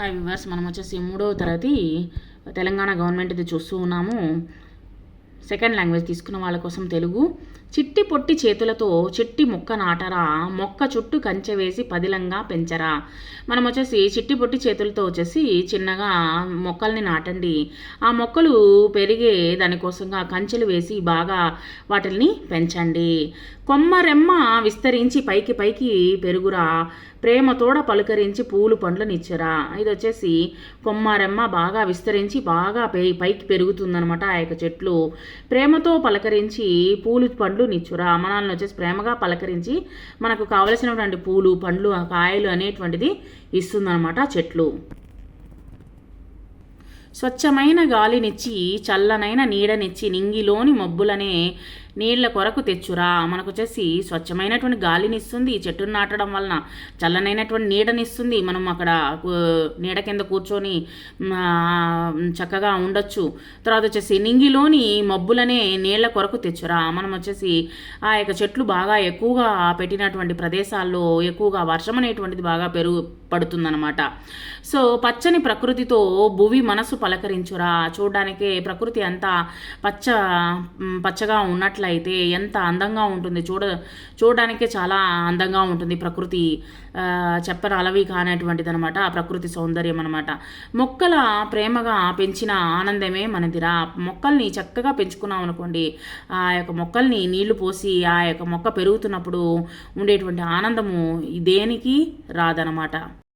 Hi viewers మనం వచ్చేసి మూడవ తరగతి తెలంగాణ గవర్నమెంట్ ఇది చూస్తూ ఉన్నాము. సెకండ్ లాంగ్వేజ్ తీసుకున్న వాళ్ళ కోసం తెలుగు. చిట్టి పొట్టి చేతులతో చిట్టి మొక్క నాటరా మొక్క చుట్టూ కంచె వేసి పదిలంగా పెంచరా. మనం వచ్చేసి చిట్టి పొట్టి చేతులతో వచ్చేసి చిన్నగా మొక్కల్ని నాటండి. ఆ మొక్కలు పెరిగే దానికోసంగా కంచెలు వేసి బాగా వాటిని పెంచండి. కొమ్మ రెమ్మ విస్తరించి పైకి పైకి పెరుగురా. ప్రేమతోడ పలుకరించి పూలు పండ్లనిచ్చరా. ఇది వచ్చేసి కొమ్మారెమ్మ బాగా విస్తరించి బాగా పై పైకి పెరుగుతుందనమాట ఆ యొక్క చెట్లు. ప్రేమతో పలకరించి పూలు పండ్లు నిచ్చురా. మనల్ని వచ్చేసి ప్రేమగా పలకరించి మనకు కావలసినటువంటి పూలు పండ్లు కాయలు అనేటువంటిది ఇస్తుందన్నమాట చెట్లు. స్వచ్ఛమైన గాలినిచ్చి చల్లనైన నీడనిచ్చి నింగిలోని మబ్బులనే నీళ్ళ కొరకు తెచ్చురా. మనకు వచ్చేసి స్వచ్ఛమైనటువంటి గాలిని ఇస్తుంది ఈ చెట్టును నాటడం వలన చల్లనైనటువంటి నీడనిస్తుంది. మనం అక్కడ నీడ కింద కూర్చొని చక్కగా ఉండొచ్చు. తర్వాత వచ్చేసి నింగిలోని మబ్బులనే నీళ్ళ కొరకు తెచ్చురా. మనం వచ్చేసి ఆ యొక్క చెట్లు బాగా ఎక్కువగా పెట్టినటువంటి ప్రదేశాల్లో ఎక్కువగా వర్షం అనేటువంటిది బాగా పెరుగు పడుతుందన్నమాట. సో పచ్చని ప్రకృతితో భువి మనసు పలకరించురా. చూడడానికే ప్రకృతి అంతా పచ్చ పచ్చగా ఉన్నట్లు చూసినట్లయితే ఎంత అందంగా ఉంటుంది. చూడ చూడడానికే చాలా అందంగా ఉంటుంది ప్రకృతి. చెప్పర అలవి కానటువంటిది అనమాట ఆ ప్రకృతి సౌందర్యం అనమాట మొక్కల ప్రేమగా పెంచిన ఆనందమే మనదిరా. మొక్కల్ని చక్కగా పెంచుకున్నాం అనుకోండి ఆ యొక్క మొక్కల్ని నీళ్ళు పోసి ఆ యొక్క మొక్క పెరుగుతున్నప్పుడు ఉండేటువంటి ఆనందము దేనికి రాదనమాట